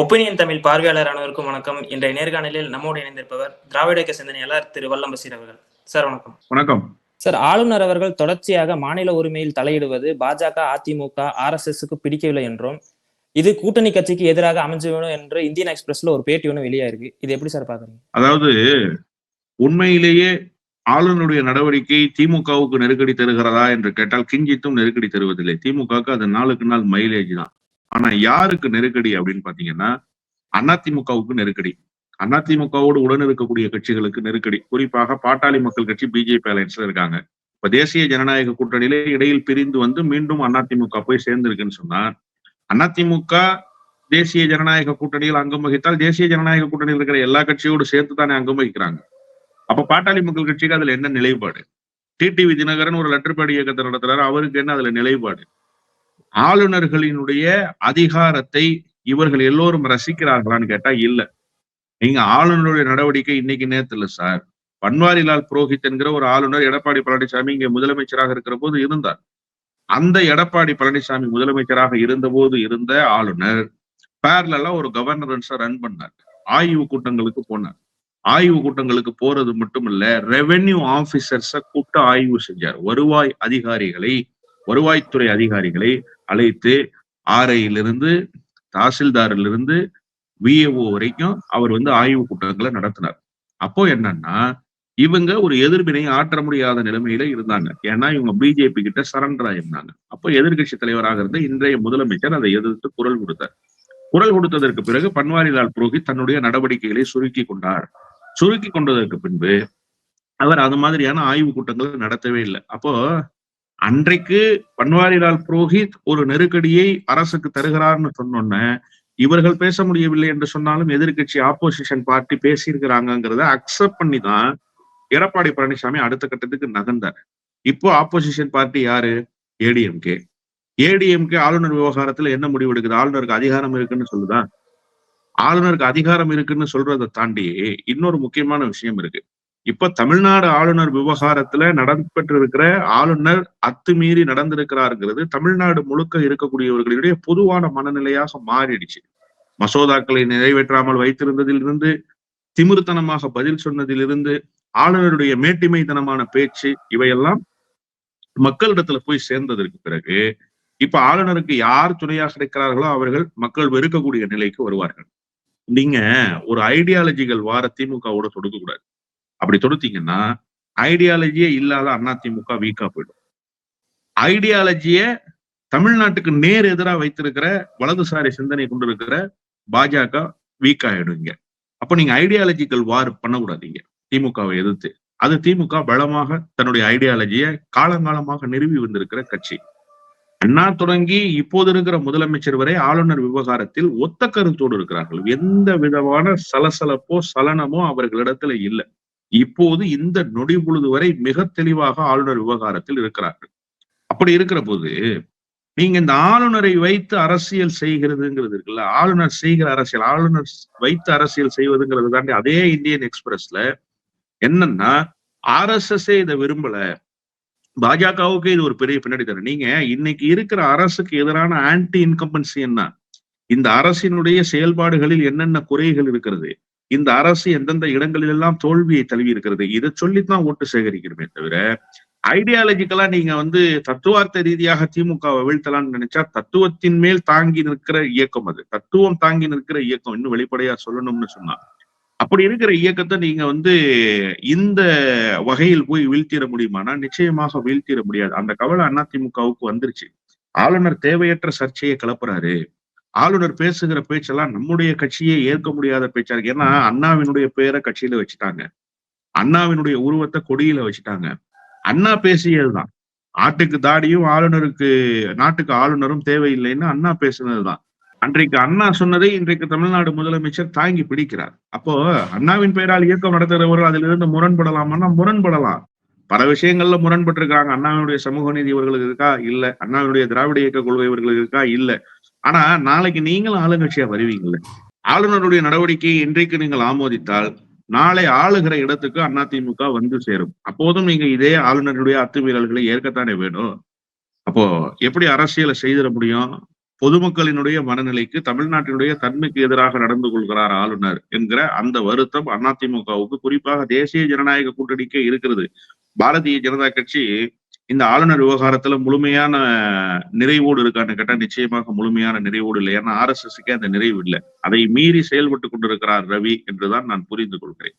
Opinion Tamil பார்வையாளர் அனைவருக்கும் வணக்கம். இன்றைய நேர்காணலில் நம்மோடு இணைந்திருப்பவர் திராவிட இயக்க சிந்தனையாளர் திரு வல்லம் பசீர் அவர்கள். சார் வணக்கம். வணக்கம். சார் ஆளுநர் அவர்கள் தொடர்ச்சியாக மாநில உரிமையில் தலையிடுவது பாஜக அதிமுக ஆர் எஸ் எஸ்க்கு பிடிக்கவில்லை என்றும் இது கூட்டணி கட்சிக்கு எதிராக அமைஞ்சுவிடும் என்று இந்தியன் எக்ஸ்பிரஸ்ல ஒரு பேட்டி ஒன்று வெளியாயிருக்கு. இது எப்படி சார் பாக்குறீங்க அதாவது உண்மையிலேயே ஆளுநருடைய நடவடிக்கை திமுகவுக்கு நெருக்கடி தருகிறதா என்று கேட்டால் கிஞ்சித்தும் நெருக்கடி தருவதில்லை. திமுகவுக்கு அது நாளுக்கு நாள் மைலேஜ் தான். ஆனா யாருக்கு நெருக்கடி அப்படின்னு பாத்தீங்கன்னா அதிமுகவுக்கு நெருக்கடி. அதிமுகவோடு உடன் இருக்கக்கூடிய கட்சிகளுக்கு நெருக்கடி. குறிப்பாக பாட்டாளி மக்கள் கட்சி பிஜேபி அலையன்ஸ்ல இருக்காங்க. இப்ப தேசிய ஜனநாயக கூட்டணியிலே இடையில் பிரிந்து வந்து மீண்டும் அதிமுக போய் சேர்ந்திருக்குன்னு சொன்னா அதிமுக தேசிய ஜனநாயக கூட்டணியில் அங்கம் வகித்தால் தேசிய ஜனநாயக கூட்டணியில் இருக்கிற எல்லா கட்சியோடு சேர்த்து தானே அங்கம் வகிக்கிறாங்க. அப்ப பாட்டாளி மக்கள் கட்சிக்கு அதுல என்ன நிலைப்பாடு? டிடிவி தினகரன் ஒரு லெட்டர் பேடி இயக்கத்தை நடத்துறாரு அவருக்கு என்ன அதுல நிலைப்பாடு? ஆளுநர்களினுடைய அதிகாரத்தை இவர்கள் எல்லோரும் ரசிக்கிறார்களான்னு கேட்டா இல்ல. நீங்க ஆளுநருடைய நடவடிக்கை இன்னைக்கு நேரத்துல சார். பன்வாரிலால் புரோஹித் என்கிற ஒரு ஆளுநர் எடப்பாடி பழனிசாமி இங்க முதலமைச்சராக இருக்கிற போது இருந்தார். அந்த எடப்பாடி பழனிசாமி முதலமைச்சராக இருந்த போது இருந்த ஆளுநர் பேரலா ஒரு கவர்னரன்ஸா ரன் பண்ணார். ஆய்வு கூட்டங்களுக்கு போனார். ஆய்வு கூட்டங்களுக்கு போறது மட்டும் இல்ல ரெவென்யூ ஆபீசர்ஸ கூப்பிட்டு ஆய்வு செஞ்சார். வருவாய் அதிகாரிகளை வருவாய்த்துறை அதிகாரிகளை அழைத்து ஆர்ஐயிலிருந்து தாசில்தாரிலிருந்து விஏஓ வரைக்கும் அவர் வந்து ஆய்வு கூட்டங்களை நடத்தினார். அப்போ என்னன்னா இவங்க ஒரு எதிர்வினை ஆற்ற முடியாத நிலைமையில இருந்தாங்க. ஏன்னா இவங்க பிஜேபி கிட்ட சரண்டர் ஆயிருந்தாங்க. அப்போ எதிர்கட்சி தலைவராக இருந்த இன்றைய முதலமைச்சர் அதை எதிர்த்து குரல் கொடுத்தார். குரல் கொடுத்ததற்கு பிறகு பன்வாரிலால் புரோஹித் தன்னுடைய நடவடிக்கைகளை சுருக்கி கொண்டார். சுருக்கி கொண்டதற்கு பின்பு அவர் அது மாதிரியான ஆய்வு கூட்டங்களை நடத்தவே இல்லை. அப்போ அன்றைக்கு பன்வாரிலால் புரோஹித் ஒரு நெருக்கடியை அரசுக்கு தருகிறார்னு சொன்னோன்ன இவர்கள் பேச முடியவில்லை என்று சொன்னாலும் எதிர்கட்சி ஆப்போசிஷன் பார்ட்டி பேசியிருக்கிறாங்கிறத அக்செப்ட் பண்ணி தான் எடப்பாடி பழனிசாமி அடுத்த கட்டத்துக்கு நகர்ந்தார். இப்போ ஆப்போசிஷன் பார்ட்டி யாரு? ஏடிஎம்கே ஏடிஎம்கே ஆளுநர் விவகாரத்துல என்ன முடிவு எடுக்குது? ஆளுநருக்கு அதிகாரம் இருக்குன்னு சொல்லுதா? ஆளுநருக்கு அதிகாரம் இருக்குன்னு சொல்றதை தாண்டி இன்னொரு முக்கியமான விஷயம் இருக்கு. இப்ப தமிழ்நாடு ஆளுநர் விவகாரத்துல நடந்துபெற்று இருக்கிற ஆளுநர் அத்துமீறி நடந்திருக்கிறாருங்கிறது தமிழ்நாடு முழுக்க இருக்கக்கூடியவர்களுடைய பொதுவான மனநிலையாக மாறிடுச்சு. மசோதாக்களை நிறைவேற்றாமல் வைத்திருந்ததிலிருந்து திமிர்த்தனமாக பதில் சொன்னதிலிருந்து ஆளுநருடைய மேட்டிமைத்தனமான பேச்சு இவையெல்லாம் மக்களிடத்துல போய் சேர்ந்ததற்கு பிறகு இப்ப ஆளுநருக்கு யார் துணையாக இருக்கிறார்களோ அவர்கள் மக்கள் வெறுக்கக்கூடிய நிலைக்கு வருவார்கள். நீங்க ஒரு ஐடியாலஜிகள் வார திமுகவோட தொடுக்க கூடாது அப்படி தொடுத்தீங்கன்னா ஐடியாலஜியே இல்லாத அதிமுக வீக்கா போயிடும். ஐடியாலஜிய தமிழ்நாட்டுக்கு நேர் எதிராக வைத்திருக்கிற வலதுசாரி சிந்தனை கொண்டிருக்கிற பாஜக வீக் ஆயிடுங்க அப்ப நீங்க ஐடியாலஜிக்கல் வார் பண்ணக்கூடாதீங்க திமுகவை எதிர்த்து. அது திமுக பலமாக தன்னுடைய ஐடியாலஜிய காலங்காலமாக நிறுவி வந்திருக்கிற கட்சி. அண்ணா தொடங்கி இப்போது இருக்கிற முதலமைச்சர் வரை ஆளுநர் விவகாரத்தில் ஒத்த கருத்தோடு இருக்கிறார்கள். எந்த விதமான சலசலப்போ சலனமோ அவர்களிடத்துல இல்லை. இப்போது இந்த நொடி பொழுது வரை மிக தெளிவாக ஆளுநர் விவகாரத்தில் இருக்கிறார்கள். அப்படி இருக்கிற போது நீங்க இந்த ஆளுநரை வைத்து அரசியல் செய்கிறதுங்கிறது இருக்குல்ல? ஆளுநர் செய்கிற அரசியல் ஆளுநர் வைத்து அரசியல் செய்வதுங்கிறது தாண்டி அதே இந்தியன் எக்ஸ்பிரஸ்ல என்னன்னா ஆர் இதை விரும்பல. பாஜகவுக்கு இது ஒரு பெரிய பின்னாடி தரும். நீங்க இன்னைக்கு இருக்கிற அரசுக்கு எதிரான ஆன்டி இன்கம்பன்சி என்ன? இந்த அரசினுடைய செயல்பாடுகளில் என்னென்ன குறைகள் இருக்கிறது? இந்த அரசு எந்தெந்த இடங்களில் எல்லாம் தோல்வியை தழுவி இருக்கிறது இதை சொல்லித்தான் ஓட்டு சேகரிக்கணுமே தவிர ஐடியாலஜிக்கலா நீங்க வந்து தத்துவார்த்த ரீதியாக திமுகவை வீழ்த்தலாம்னு நினைச்சா தத்துவத்தின் மேல் தாங்கி நிற்கிற இயக்கம் அது. தத்துவம் தாங்கி நிற்கிற இயக்கம் இன்னும் வெளிப்படையா சொல்லணும்னு சொன்னா. அப்படி இருக்கிற இயக்கத்தை நீங்க வந்து இந்த வகையில் போய் வீழ்த்திட முடியுமானா? நிச்சயமாக வீழ்த்திட முடியாது. அந்த கவலை அதிமுகவுக்கு வந்துருச்சு. ஆளுநர் தேவையற்ற சர்ச்சையை கிளப்புறாரு. ஆளுநர் பேசுகிற பேச்செல்லாம் நம்முடைய கட்சியே ஏற்க முடியாத பேச்சா இருக்கு. ஏன்னா அண்ணாவினுடைய பேரை கட்சியில வச்சுட்டாங்க. அண்ணாவினுடைய உருவத்தை கொடியில வச்சுட்டாங்க. அண்ணா பேசியதுதான். ஆட்டுக்கு தாடியும் ஆளுநருக்கு நாட்டுக்கு ஆளுநரும் தேவையில்லைன்னு அண்ணா பேசுனதுதான். அன்றைக்கு அண்ணா சொன்னதை இன்றைக்கு தமிழ்நாடு முதலமைச்சர் தாங்கி பிடிக்கிறார். அப்போ அண்ணாவின் பெயரால் இயக்கம் நடத்துகிறவர்கள் அதிலிருந்து முரண்படலாமான்னா முரண்படலாம். பல விஷயங்கள்ல முரண்பட்டு இருக்காங்க அண்ணாவினுடைய சமூக நீதி இவர்களுக்கு இருக்கா? இல்ல. அண்ணாவினுடைய திராவிட இயக்க கொள்கை இவர்களுக்கு இருக்கா? இல்ல. ஆனா நாளைக்கு நீங்களும் ஆளுங்கட்சியா வருவீங்கல்ல ஆளுநருடைய நடவடிக்கையை இன்றைக்கு நீங்கள் ஆமோதித்தால் நாளை ஆளுகிற இடத்துக்கு அதிமுக வந்து சேரும். அப்போதும் நீங்க இதே ஆளுநருடைய அத்துமீறல்களை ஏற்கத்தானே வேணும். அப்போ எப்படி அரசியலை செய்திட முடியும்? பொதுமக்களினுடைய மனநிலைக்கு தமிழ்நாட்டினுடைய தன்மைக்கு எதிராக நடந்து கொள்கிறார் ஆளுநர் என்கிற அந்த வருத்தம் அதிமுகவுக்கு குறிப்பாக தேசிய ஜனநாயக கூட்டணிக்கே இருக்கிறது. பாரதிய ஜனதா கட்சி இந்த ஆளுநர் விவகாரத்துல முழுமையான நிறைவோடு இருக்கான்னு கேட்டா நிச்சயமாக முழுமையான நிறைவோடு இல்லை. ஏன்னா ஆர் எஸ் எஸ்க்கே அந்த நிறைவு இல்லை. அதை மீறி செயல்பட்டு கொண்டிருக்கிறார் ரவி என்றுதான் நான் புரிந்து கொள்கிறேன்.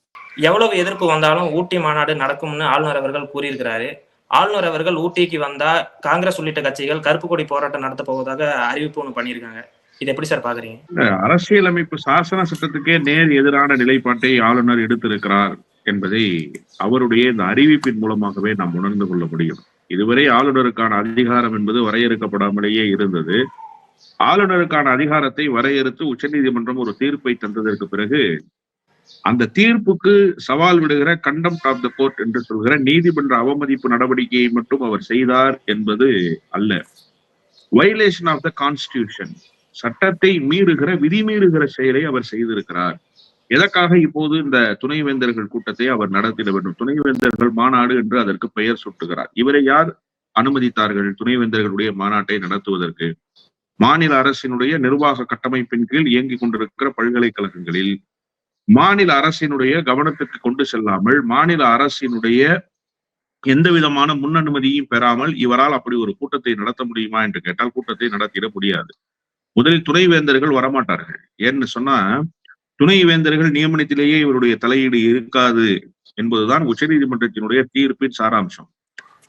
எவ்வளவு எதிர்ப்பு வந்தாலும் ஊட்டி மாநாடு நடக்கும்னு ஆளுநர் அவர்கள் கூறியிருக்கிறாரு. ஆளுநர் அவர்கள் ஊட்டிக்கு வந்தா காங்கிரஸ் உள்ளிட்ட கட்சிகள் கருப்பு கொடி போராட்டம் நடத்த போவதாக அறிவிப்பு ஒன்று பண்ணியிருக்காங்க. இது எப்படி சார் பாக்குறீங்க? அரசியலமைப்பு சாசன சட்டத்துக்கே நேர் எதிரான நிலைப்பாட்டை ஆளுநர் எடுத்திருக்கிறார் என்பதை அவருடைய இந்த அறிவிப்பின் மூலமாகவே நாம் உணர்ந்து கொள்ள முடியும். இதுவரை ஆளுநருக்கான அதிகாரம் என்பது வரையறுக்கப்படாமலேயே இருந்தது. ஆளுநருக்கான அதிகாரத்தை வரையறுத்து உச்சநீதிமன்றம் ஒரு தீர்ப்பை தந்ததற்கு பிறகு அந்த தீர்ப்புக்கு சவால் விடுகிற கண்டம் ஆஃப் த கோர்ட் என்று சொல்கிற நீதிமன்ற அவமதிப்பு நடவடிக்கையை மட்டும் அவர் செய்தார் என்பது அல்ல. வயலேஷன் ஆஃப் த கான்ஸ்டியூஷன் சட்டத்தை மீறுகிற விதிமீறுகிற செயலை அவர் செய்திருக்கிறார். எதற்காக இப்போது இந்த துணைவேந்தர்கள் கூட்டத்தை அவர் நடத்திட வேண்டும்? துணைவேந்தர்கள் மாநாடு என்று அதற்கு பெயர் சுட்டுகிறார். இவரை யார் அனுமதித்தார்கள்? துணைவேந்தர்களுடைய மாநாட்டை நடத்துவதற்கு. மாநில அரசினுடைய நிர்வாக கட்டமைப்பின் கீழ் இயங்கிக் கொண்டிருக்கிற பல்கலைக்கழகங்களில் மாநில அரசினுடைய கவனத்திற்கு கொண்டு செல்லாமல் மாநில அரசினுடைய எந்த விதமான முன் அனுமதியும் பெறாமல் இவரால் அப்படி ஒரு கூட்டத்தை நடத்த முடியுமா என்று கேட்டால் கூட்டத்தை நடத்திட முடியாது. முதலில் துணைவேந்தர்கள் வரமாட்டார்கள். ஏன்னு சொன்னா துணைவேந்தர்கள் நியமனத்திலேயே இவருடைய தலையீடு இருக்காது என்பதுதான் உச்சநீதிமன்றத்தினுடைய தீர்ப்பின் சாராம்சம்.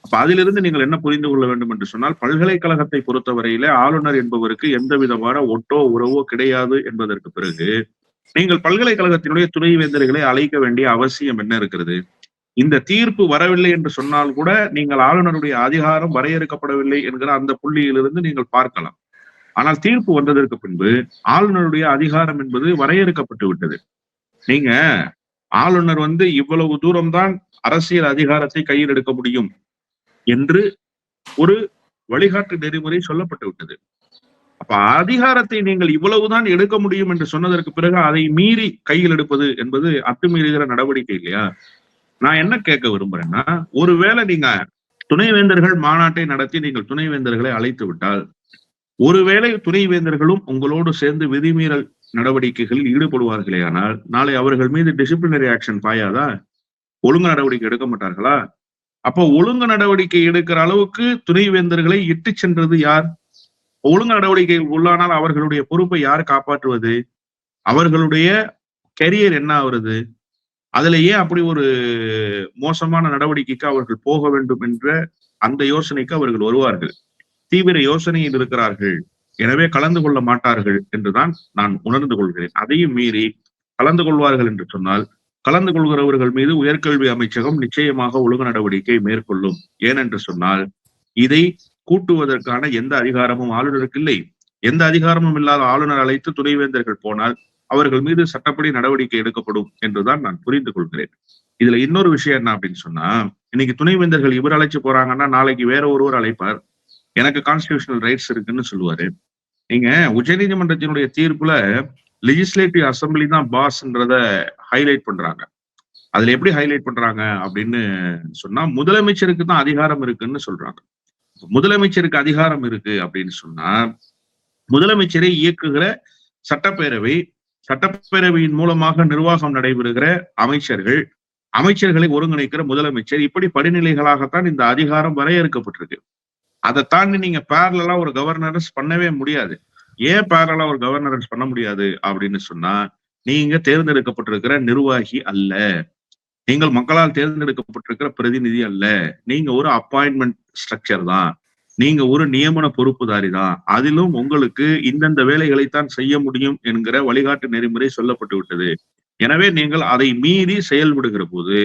அப்ப அதிலிருந்து நீங்கள் என்ன புரிந்து கொள்ள வேண்டும் என்று சொன்னால் பல்கலைக்கழகத்தை பொறுத்தவரையில ஆளுநர் என்பவருக்கு எந்த விதமான ஒட்டோ உறவோ கிடையாது என்பதற்கு பிறகு நீங்கள் பல்கலைக்கழகத்தினுடைய துணைவேந்தர்களை அழைக்க வேண்டிய அவசியம் என்ன இருக்கிறது? இந்த தீர்ப்பு வரவில்லை என்று சொன்னால் கூட நீங்கள் ஆளுநருடைய அதிகாரம் வரையறுக்கப்படவில்லை என்கிற அந்த புள்ளியிலிருந்து நீங்கள் பார்க்கலாம். ஆனால் தீர்ப்பு வந்ததற்கு பின்பு ஆளுநருடைய அதிகாரம் என்பது வரையறுக்கப்பட்டு விட்டது. நீங்க ஆளுநர் வந்து இவ்வளவு தூரம்தான் அரசியல் அதிகாரத்தை கையில் எடுக்க முடியும் என்று ஒரு வழிகாட்டு நெறிமுறை சொல்லப்பட்டு விட்டது. அப்ப அதிகாரத்தை நீங்கள் இவ்வளவுதான் எடுக்க முடியும் என்று சொன்னதற்கு பிறகு அதை மீறி கையில் எடுப்பது என்பது அத்துமீறுகிற நடவடிக்கை இல்லையா? நான் என்ன கேட்க விரும்புறேன்னா ஒருவேளை நீங்க துணைவேந்தர்கள் மாநாட்டை நடத்தி நீங்கள் துணைவேந்தர்களை அழைத்து விட்டால் ஒருவேளை துணைவேந்தர்களும் உங்களோடு சேர்ந்து விதிமீறல் நடவடிக்கைகளில் ஈடுபடுவார்களே ஆனால் நாளை அவர்கள் மீது டிசிப்ளினரி ஆக்ஷன் பாயாதா? ஒழுங்கு நடவடிக்கை எடுக்க மாட்டார்களா? அப்போ ஒழுங்கு நடவடிக்கை எடுக்கிற அளவுக்கு துணைவேந்தர்களை இட்டு சென்றது யார்? ஒழுங்கு நடவடிக்கை உள்ளானால் அவர்களுடைய பொறுப்பை யார் காப்பாற்றுவது? அவர்களுடைய கெரியர் என்ன ஆகுறது? அதுல ஏன் அப்படி ஒரு மோசமான நடவடிக்கைக்கு அவர்கள் போக வேண்டும் என்ற அந்த யோசனைக்கு அவர்கள் வருவார்கள். தீவிர யோசனையில் இருக்கிறார்கள். எனவே கலந்து கொள்ள மாட்டார்கள் என்றுதான் நான் உணர்ந்து கொள்கிறேன். அதையும் மீறி கலந்து கொள்வார்கள் என்று சொன்னால் கலந்து கொள்கிறவர்கள் மீது உயர்கல்வி அமைச்சகம் நிச்சயமாக ஒழுங்கு நடவடிக்கை மேற்கொள்ளும். ஏனென்று சொன்னால் இதை கூட்டுவதற்கான எந்த அதிகாரமும் ஆளுநருக்கு இல்லை. எந்த அதிகாரமும் இல்லாத ஆளுநர் அழைத்து துணைவேந்தர்கள் போனால் அவர்கள் மீது சட்டப்படி நடவடிக்கை எடுக்கப்படும் என்றுதான் நான் புரிந்து கொள்கிறேன். இதுல இன்னொரு விஷயம் என்ன அப்படின்னு சொன்னா இன்னைக்கு துணைவேந்தர்கள் இவர் அழைச்சு போறாங்கன்னா நாளைக்கு வேற ஒருவர் அழைப்பார். எனக்கு கான்ஸ்டியூஷனல் ரைட்ஸ் இருக்குன்னு சொல்லுவாரு. நீங்க உச்சநீதிமன்றத்தினுடைய தீர்ப்புல லெஜிஸ்லேட்டிவ் அசம்பிளி தான் பாஸ்ன்றத ஹைலைட் பண்றாங்க. அதுல எப்படி ஹைலைட் பண்றாங்க அப்படின்னு சொன்னா முதலமைச்சருக்கு தான் அதிகாரம் இருக்குன்னு சொல்றாங்க. முதலமைச்சருக்கு அதிகாரம் இருக்கு அப்படின்னு சொன்னா முதலமைச்சரை இயக்குகிற சட்டப்பேரவை சட்டப்பேரவையின் மூலமாக நிர்வாகம் நடைபெறுகிற அமைச்சர்கள் அமைச்சர்களை ஒருங்கிணைக்கிற முதலமைச்சர் இப்படி படிநிலைகளாகத்தான் இந்த அதிகாரம் வரையறுக்கப்பட்டிருக்கு. அதை தாண்டி நீங்க பேரலா ஒரு கவர்னரன்ஸ் பண்ணவே முடியாது. ஏன் பேரலா ஒரு கவர்னரன்ஸ் பண்ண முடியாது அப்படின்னு சொன்னா நீங்க தேர்ந்தெடுக்கப்பட்டிருக்கிற நிர்வாகி அல்ல. நீங்கள் மக்களால் தேர்ந்தெடுக்கப்பட்டிருக்கிற பிரதிநிதி அல்ல. நீங்க ஒரு அப்பாயின்மெண்ட் ஸ்ட்ரக்சர் தான். நீங்க ஒரு நியமன பொறுப்புதாரி தான். அதிலும் உங்களுக்கு இந்தந்த வேலைகளைத்தான் செய்ய முடியும் என்கிற வழிகாட்டு நெறிமுறை சொல்லப்பட்டு விட்டது. எனவே நீங்கள் அதை மீறி செயல்படுகிற போது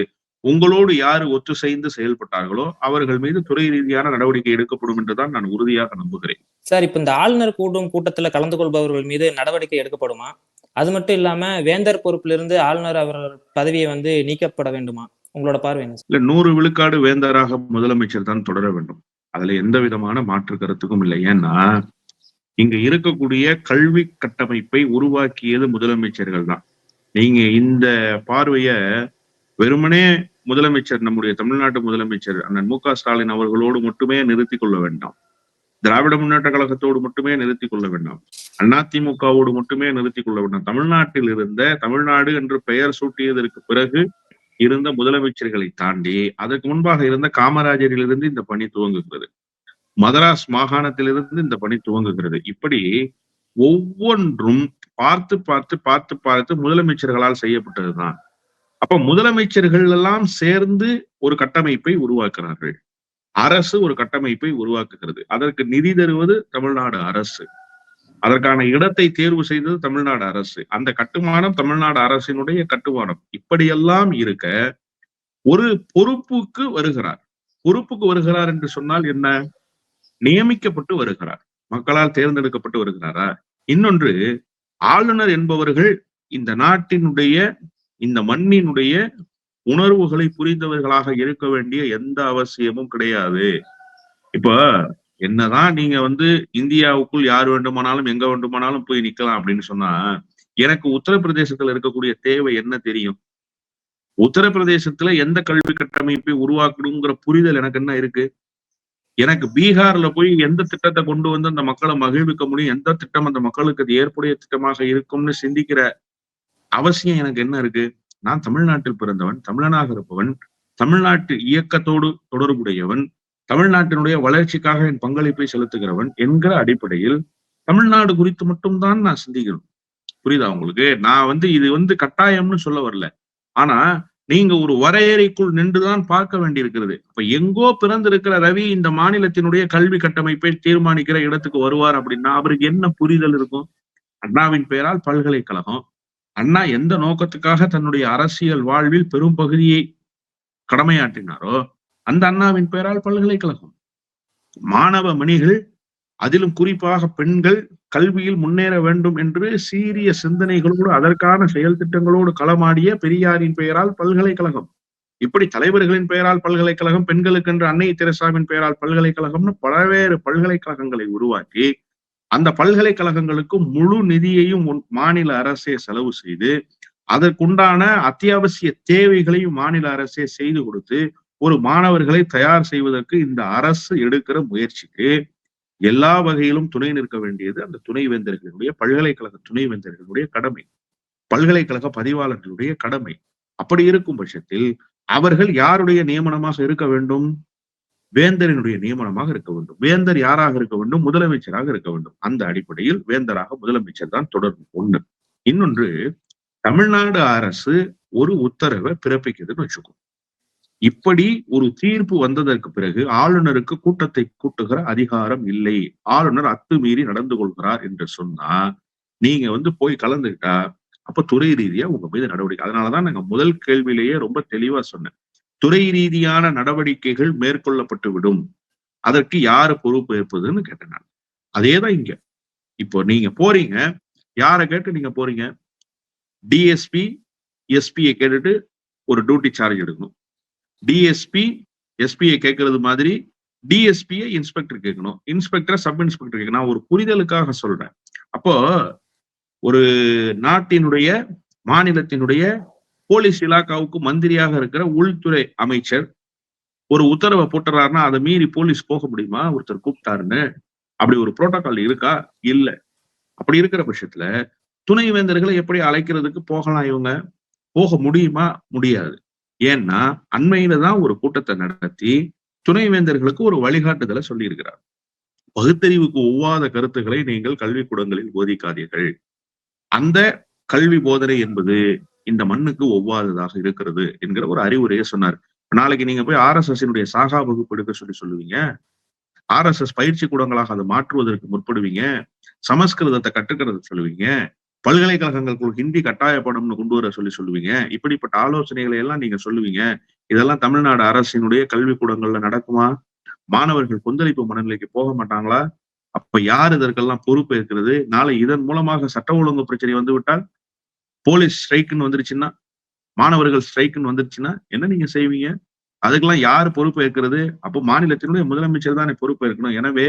உங்களோடு யாரு ஒத்துசைந்து செயல்பட்டார்களோ அவர்கள் மீது துறை ரீதியான நடவடிக்கை எடுக்கப்படும் என்றுதான் நான் உறுதியாக நம்புகிறேன். சார் இப்ப இந்த ஆளுநர் கூடும் கூட்டத்துல கலந்து கொள்பவர்கள் மீது நடவடிக்கை எடுக்கப்படுமா? அது மட்டும் இல்லாம வேந்தர் பொறுப்பிலிருந்து ஆளுநர் அவர் பதவியை வந்து நீக்கப்பட வேண்டுமா? உங்களோட பார்வை? இல்ல நூறு விழுக்காடு வேந்தராக முதலமைச்சர் தான் தொடர வேண்டும். அதுல எந்த விதமான மாற்று கருத்துக்கும் இல்லை. ஏன்னா இங்க இருக்கக்கூடிய கல்வி கட்டமைப்பை உருவாக்கியது முதலமைச்சர்கள் தான். நீங்க இந்த பார்வைய வெறுமனே முதலமைச்சர் நம்முடைய தமிழ்நாட்டு முதலமைச்சர் அண்ணன் மு க ஸ்டாலின் அவர்களோடு மட்டுமே நிறுத்தி கொள்ள வேண்டாம். திராவிட முன்னேற்ற கழகத்தோடு மட்டுமே நிறுத்தி கொள்ள வேண்டாம். அதிமுகவோடு மட்டுமே நிறுத்திக் கொள்ள வேண்டாம். தமிழ்நாட்டில் இருந்த தமிழ்நாடு என்று பெயர் சூட்டியதற்கு பிறகு இருந்த முதலமைச்சர்களை தாண்டி அதற்கு முன்பாக இருந்த காமராஜரிலிருந்து இந்த பணி துவங்குகிறது. மதராஸ் மாகாணத்திலிருந்து இந்த பணி துவங்குகிறது. இப்படி ஒவ்வொன்றும் பார்த்து பார்த்து பார்த்து பார்த்து முதலமைச்சர்களால் செய்யப்பட்டதுதான். அப்ப முதலமைச்சர்கள் எல்லாம் சேர்ந்து ஒரு கட்டமைப்பை உருவாக்குறார்கள். அரசு ஒரு கட்டமைப்பை உருவாக்குகிறது. அதற்கு நிதி தருவது தமிழ்நாடு அரசு. அதற்கான இடத்தை தேர்வு செய்தது தமிழ்நாடு அரசு. அந்த கட்டுமானம் தமிழ்நாடு அரசினுடைய கட்டுமானம். இப்படியெல்லாம் இருக்க ஒரு பொறுப்புக்கு வருகிறார். பொறுப்புக்கு வருகிறார் என்று சொன்னால் என்ன? நியமிக்கப்பட்டு வருகிறார். மக்களால் தேர்ந்தெடுக்கப்பட்டு வருகிறாரா? இன்னொன்று ஆளுநர் என்பவர்கள் இந்த நாட்டினுடைய இந்த மண்ணினுடைய உணர்வுகளை புரிந்தவர்களாக இருக்க வேண்டிய எந்த அவசியமும் கிடையாது. இப்ப என்னதான் நீங்க வந்து இந்தியாவுக்குள் யார் வேண்டுமானாலும் எங்க வேண்டுமானாலும் போய் நிக்கலாம் அப்படின்னு சொன்னா எனக்கு உத்தரப்பிரதேசத்துல இருக்கக்கூடிய தேவை என்ன தெரியும்? உத்தரப்பிரதேசத்துல எந்த கல்வி கட்டமைப்பை உருவாக்கணுங்கிற புரிதல் எனக்கு என்ன இருக்கு? எனக்கு பீகார்ல போய் எந்த திட்டத்தை கொண்டு வந்து அந்த மக்களை மகிழ்விக்க முடியும்? எந்த திட்டம் அந்த மக்களுக்கு அது ஏற்புடைய திட்டமாக இருக்கும்னு சிந்திக்கிற அவசியம் எனக்கு என்ன இருக்கு? நான் தமிழ்நாட்டில் பிறந்தவன் தமிழனாக இருப்பவன் தமிழ்நாட்டு இயக்கத்தோடு தொடர்புடையவன் தமிழ்நாட்டினுடைய வளர்ச்சிக்காக என் பங்களிப்பை செலுத்துகிறவன் என்கிற அடிப்படையில் தமிழ்நாடு குறித்து மட்டும்தான் நான் சிந்திக்கணும். புரியுதா உங்களுக்கு? நான் வந்து இது வந்து கட்டாயம்னு சொல்ல வரல. ஆனா நீங்க ஒரு வரையறைக்குள் நின்றுதான் பார்க்க வேண்டியிருக்கிறது. அப்ப எங்கோ பிறந்திருக்கிற ரவி இந்த மாநிலத்தினுடைய கல்வி கட்டமைப்பை தீர்மானிக்கிற இடத்துக்கு வருவார் அப்படின்னா அவருக்கு என்ன புரிதல் இருக்கும்? அண்ணாவின் பெயரால் பல்கலைக்கழகம் அண்ணா எந்த நோக்கத்துக்காக தன்னுடைய அரசியல் வாழ்வில் பெரும் பகுதியை கடமையாற்றினாரோ அந்த அண்ணாவின் பெயரால் பல்கலைக்கழகம். மாணவ மணிகள் அதிலும் குறிப்பாக பெண்கள் கல்வியில் முன்னேற வேண்டும் என்று சீரிய சிந்தனைகளோடு அதற்கான செயல் திட்டங்களோடு களமாடிய பெரியாரின் பெயரால் பல்கலைக்கழகம். இப்படி தலைவர்களின் பெயரால் பல்கலைக்கழகம் பெண்களுக்கென்று அன்னை தெரசாவின் பெயரால் பல்கலைக்கழகம்னு பல்வேறு பல்கலைக்கழகங்களை உருவாக்கி அந்த பல்கலைக்கழகங்களுக்கு முழு நிதியையும் மாநில அரசே செலவு செய்து அதற்குண்டான அத்தியாவசிய தேவைகளையும் மாநில அரசே செய்து கொடுத்து ஒரு மாணவர்களை தயார் செய்வதற்கு இந்த அரசு எடுக்கிற முயற்சிக்கு எல்லா வகையிலும் துணை நிற்க வேண்டியது அந்த துணைவேந்தர்களுடைய பல்கலைக்கழக துணைவேந்தர்களுடைய கடமை. பல்கலைக்கழக பதிவாளர்களுடைய கடமை. அப்படி இருக்கும் பட்சத்தில் அவர்கள் யாருடைய நியமனமாக இருக்க வேண்டும்? வேந்தரினுடைய நியமனமாக இருக்க வேண்டும். வேந்தர் யாராக இருக்க வேண்டும்? முதலமைச்சராக இருக்க வேண்டும். அந்த அடிப்படையில் வேந்தராக முதலமைச்சர் தான் தொடரும். ஒண்ணு. இன்னொன்று தமிழ்நாடு அரசு ஒரு உத்தரவை பிறப்பிக்குதுன்னு வச்சுக்கோ. இப்படி ஒரு தீர்ப்பு வந்ததற்கு பிறகு ஆளுநருக்கு கூட்டத்தை கூட்டுகிற அதிகாரம் இல்லை. ஆளுநர் அத்துமீறி நடந்து கொள்கிறார் என்று சொன்னா நீங்க வந்து போய் கலந்துக்கிட்டா அப்ப துறை ரீதியா உங்க மீது நடவடிக்கை. அதனாலதான் நாங்க முதல் கேள்வியிலேயே ரொம்ப தெளிவா சொன்னேன். துறை ரீதியான நடவடிக்கைகள் மேற்கொள்ளப்பட்டு விடும். அதற்கு யாரு பொறுப்பு ஏற்பதுன்னு கேட்டேன் நான். அதேதான் இங்க. இப்போ நீங்க போறீங்க. யாரை கேட்டு நீங்க போறீங்க? டிஎஸ்பி எஸ்பியை கேட்டுட்டு ஒரு டியூட்டி சார்ஜ் எடுக்கணும். டிஎஸ்பி எஸ்பியை கேட்கறது மாதிரி டிஎஸ்பியை இன்ஸ்பெக்டர் கேட்கணும். இன்ஸ்பெக்டர் சப் இன்ஸ்பெக்டர் கேட்கணும். நான் ஒரு புரிதலுக்காக சொல்றேன். அப்போ ஒரு நாட்டினுடைய மாநிலத்தினுடைய போலீஸ் இலாக்காவுக்கு மந்திரியாக இருக்கிற உள்துறை அமைச்சர் ஒரு உத்தரவை போட்டுறாருன்னா அதை மீறி போலீஸ் போக முடியுமா? ஒருத்தர் கூப்பிட்டாருன்னு. அப்படி ஒரு புரோட்டோகால் இருக்கா? இல்ல. அப்படி இருக்கிற பட்சத்துல துணைவேந்தர்களை எப்படி அழைக்கிறதுக்கு போகலாம் இவங்க? போக முடியுமா? முடியாது. ஏன்னா அண்மையில தான் ஒரு கூட்டத்தை நடத்தி துணைவேந்தர்களுக்கு ஒரு வழிகாட்டுதலை சொல்லியிருக்கிறார். பகுத்தறிவுக்கு ஒவ்வாத கருத்துக்களை நீங்கள் கல்விக்கூடங்களில் போதிக்காதீர்கள். அந்த கல்வி போதனை என்பது இந்த மண்ணுக்கு ஒவ்வாததாக இருக்கிறது என்கிற ஒரு அறிவுரையை சொன்னார். நாளைக்கு நீங்க போய் ஆர் எஸ் எஸ்னுடைய சாகா வகுப்பு எடுக்க சொல்லி சொல்லுவீங்க. ஆர் எஸ் எஸ் பயிற்சி கூடங்களாக அதை மாற்றுவதற்கு முற்படுவீங்க. சமஸ்கிருதத்தை கற்றுக்கிறது சொல்லுவீங்க. பல்கலைக்கழகங்களுக்குள் ஹிந்தி கட்டாயப்படம்னு கொண்டு வர சொல்லி சொல்லுவீங்க. இப்படிப்பட்ட ஆலோசனைகளை எல்லாம் நீங்க சொல்லுவீங்க. இதெல்லாம் தமிழ்நாடு அரசினுடைய கல்விக்கூடங்கள்ல நடக்குமா? மாணவர்கள் கொந்தளிப்பு மனநிலைக்கு போக மாட்டாங்களா? அப்ப யார் இதற்கெல்லாம் பொறுப்பு இருக்கிறது நாளை இதன் மூலமாக சட்ட ஒழுங்கு பிரச்சனை வந்து விட்டால் போலீஸ் ஸ்ட்ரைக்குன்னு வந்துருச்சுன்னா மாணவர்கள் ஸ்ட்ரைக்குன்னு வந்துருச்சுன்னா என்ன நீங்க செய்வீங்க? அதுக்கெல்லாம் யார் பொறுப்பு ஏற்கிறது? அப்போ மாநிலத்தினுடைய முதலமைச்சர் தானே பொறுப்பு இருக்கணும் எனவே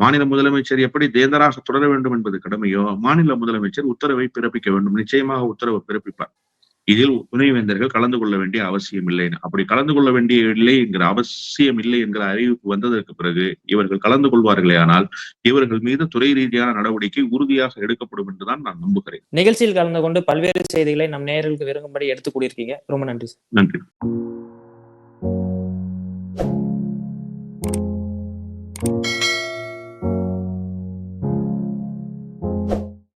மாநில முதலமைச்சர் எப்படி தேர்தலாக தொடர வேண்டும் என்பது கடமையோ மாநில முதலமைச்சர் உத்தரவை பிறப்பிக்க வேண்டும். நிச்சயமாக உத்தரவை பிறப்பிப்பார். இதில் துணைவேந்தர்கள் கலந்து கொள்ள வேண்டிய அவசியம் இல்லை. அப்படி கலந்து கொள்ள வேண்டிய இல்லை என்கிற அவசியம் இல்லை என்கிற அறிவிப்பு வந்ததற்கு பிறகு இவர்கள் கலந்து கொள்வார்களே ஆனால் இவர்கள் மீது துறை ரீதியான நடவடிக்கை உறுதியாக எடுக்கப்படும் என்றுதான் நான் நம்புகிறேன். நிகழ்ச்சியில் கலந்து கொண்டு பல்வேறு செய்திகளை நம் நேயர்களுக்கு விரும்பும்படி எடுத்து கூடியிருக்கீங்க. ரொம்ப நன்றி சார். நன்றி.